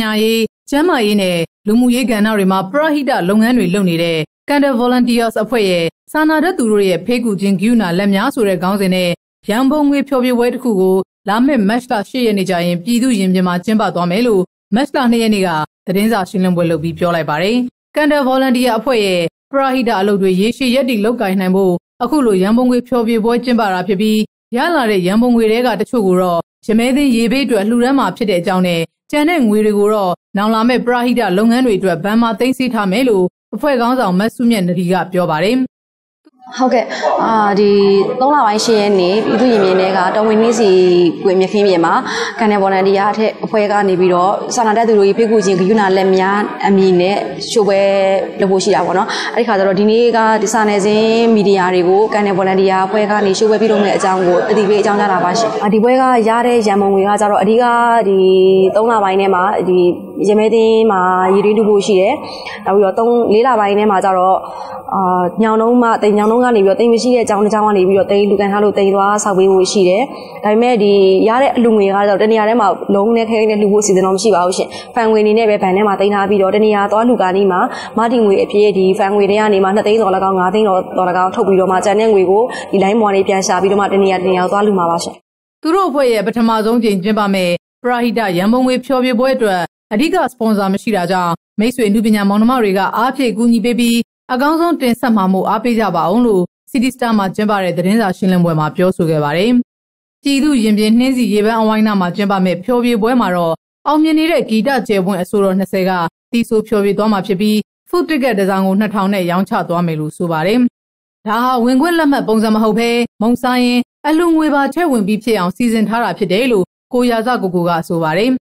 ညာရေးကျန်းမာရေးနဲ့လူမှုရေးကဏ္ဍတွေမှာပရဟိတလုပ်ငန်းတွေလုပ်နေတဲ့ Candle Volunteers အဖွဲ့ရဲ့စာနာတဲ့သူတို့ရဲ့ဖေးကူခြင်းဂိူနာလက်များဆိုတဲ့ခေါင်းစဉ်နဲ့ရန်ပုံငွေဖျော်ဖြေပွဲတစ်ခုကိုလာမယ့် match လ10ရက်နေ့ကျရင်ပြည်သူရင်ပြင်မှာကျင်းပသွားမယ်လို့ match လ2ရက်နေ့ကသတင်းစာရှင်းလင်းပွဲလုပ်ပြီးပြောလိုက်ပါတယ်။ Candle Volunteer အဖွဲ့ရဲ့ပရဟိတအလုပ်တွေရေရှည်ရက်တည်လုပ်ကိုင်နိုင်ဖို့အခုလိုရန်ပုံငွေဖျော်ဖြေပွဲကျင်းပတာဖြစ်ပြီးရလာတဲ့ရန်ပုံငွေတွေကတချို့ကိုတော့ရမဲသိန်းရေဘေးအတွက်လှူဒန်းမှာဖြစ်တဲ့အကြောင်းနဲ့ ကျန်တဲ့ငွေတွေကိုတော့နောင်လာမဲ့ပရဟိတလုပ်ငန်းတွေအတွက်ဗန်မာသိမ်းဆည်းထားမယ်လို့အဖွဲ့ခေါင်းဆောင်မတ်စုမြတ်နဒီကပြောပါတယ် ဟုတ်ကဲ့အာဒီ3လပိုင်း10ရက်နေ့ပြည်သူ့ရင်မြင်းတွေကတော်ဝင်နှင်းစီကွေမြခင်းပြင်မှာကန်နယ်ဘော်လန်တီယာအထက်အဖွဲ့ကနေပြီးတော့စာနာတဲ့သူတို့ကြီးဖိတ်ကူခြင်းဂယုဏလက်များအမည်နဲ့ရှိုးပွဲလုပ်ဖို့ရှိတာပေါ့နော်အဲ့ဒီခါကျတော့ဒီနေ့ကဒီစာနယ်ဇင်းမီဒီယာတွေကိုကန်နယ်ဘော်လန်တီယာအဖွဲ့ကနေရှိုးပွဲပြုလုပ်မယ့်အကြောင်းကိုအတိပေးအကြောင်းကြားတာပါရှင်ဒီပွဲကရတဲ့ရန်ပုံငွေကကျတော့အဓိကဒီ3လပိုင်းထဲမှာဒီရမဲသိန်းမှာရည်ရင်းတူဖို့ရှိတယ်နောက်ပြီးတော့3 4လပိုင်းထဲမှာကျတော့အာညောင်နှုံးမှတိမ်ညောင်နှုံးကနေပြီးတော့တိမ်မရှိတဲ့အကြောင်းတစ်ကြောင်းကနေပြီးတော့တိမ်လူကန်ထားလို့တိမ်သွားဆောက်ပေးဖို့ရှိတယ်။ဒါပေမဲ့ဒီရတဲ့အလူငွေကတော့တနေရာထဲမှာလုံးနဲ့ခဲခဲနဲ့လူဖို့စီစဉ်တော့မရှိပါဘူးရှင်။ဖန်ငွေအနေနဲ့ပဲဗန်ထဲမှာတိမ်ထားပြီးတော့တနေရာသွားလူကနေမှမာတင်ငွေအပြည့်ဒီဖန်ငွေတွေကနေမှ2သိန်းတော်၎င်း5သိန်းတော်တော်၎င်းထုတ်ပြီးတော့မှကျန်တဲ့ငွေကိုဒီ line ပေါ်နေပြန်ရှာပြီးတော့မှတနေရာတနေရာသွားလူမှာပါရှင်။သူတို့အဖွဲ့ရဲ့ပထမဆုံးချိန်ကျင်းပမဲ့ပရာဟိတရန်ပုံငွေဖျော်ဖြေပွဲအတွက် အဓိကစပွန်ဆာမရှိတာကြောင့်မိတ်ဆွေလူပညာမောင်နှမတွေကအားဖြည့်ကူညီပေးပြီးအကောင်းဆုံးတင်ဆက်မှာမို့အားပေးကြပါအောင်လို့ City Star မှာကျင်းပတဲ့သတင်းစာရှင်းလင်းပွဲမှာပြောဆိုခဲ့ပါတယ်။ပြည်သူရင်ပြင်နှင်းစီရေပန်းအဝိုင်းနာမှာကျင်းပမဲ့ဖျော်ဖြေပွဲမှာတော့အောင်မြင်နေတဲ့ဂီတကျယ်ပွင့်အဆိုတော်20ကတီဆိုဖျော်ဖြေသွားမှာဖြစ်ပြီး food ticket တစ်စောင်ကို2000နဲ့ရောင်းချသွားမယ်လို့ဆိုပါတယ်။ဒါဟာဝင်ခွင့်လက်မှတ်ပုံစံမဟုတ်ဘဲမုံဆိုင်ရင်အလှငွေပါထည့်ဝင်ပြီးဖြစ်အောင်စီစဉ်ထားတာဖြစ်တယ်လို့ကိုရာဇကိုကိုကဆိုပါတယ်။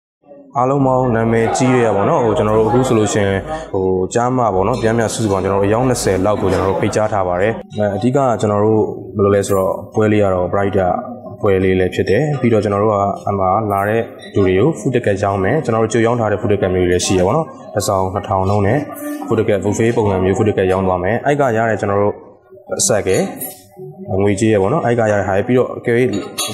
အားလုံးပေါင်းနာမည်ကြီးရရပါတော့ဟိုကျွန်တော်တို့အခုဆိုလို့ရှင်ဟိုကြားမှာပေါ့နော်ပြန်ပြန်စုစုပေါင်းကျွန်တော်တို့အယောက်20လောက်ကိုကျွန်တော်တို့ဖိတ်ကြားထားပါတယ်အဓိကကျွန်တော်တို့ဘယ်လိုလဲဆိုတော့ပွဲလေးကတော့ brighter ပွဲလေးလည်းဖြစ်တယ်ပြီးတော့ကျွန်တော်တို့ကအမှလာတဲ့လူတွေကို food ticket ရောင်းမယ်ကျွန်တော်တို့ကြိုရောင်းထားတဲ့ food ticket မျိုးတွေလည်းရှိရပါတော့တစ်ဆောင်2000လုံးနဲ့ food ticket buffet ပုံစံမျိုး food ticket ရောင်းသွားမယ်အဲ့ကရတဲ့ကျွန်တော်တို့အဆက်ကငွေကြေးရပါတော့အဲ့ကရတဲ့ဟာပြီးတော့ကဲ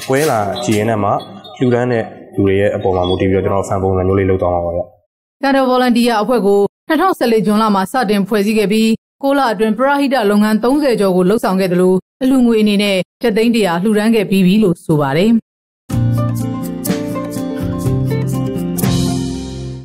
ပွဲလာကြည်ရင်နဲ့မှလှူဒန်းတဲ့ လူတွေရဲ့အပေါ်မှာမူတည်ပြီးတော့ကျွန်တော်ဖန်ပုံစံမျိုးလေးလုပ်သွားမှာပါဗျ။ Candle Volunteer အဖွဲ့ကို2014ဇွန်လမှာစတင်ဖွဲ့စည်းခဲ့ပြီးကိုလအတွင်းပရဟိတလုပ်ငန်း30ကျော်ကိုလှုပ်ဆောင်ခဲ့တယ်လို့အလူငွေအနေနဲ့ချက်သိန်းတရာလှူဒန်းခဲ့ပြီးပြီလို့ဆိုပါတယ်။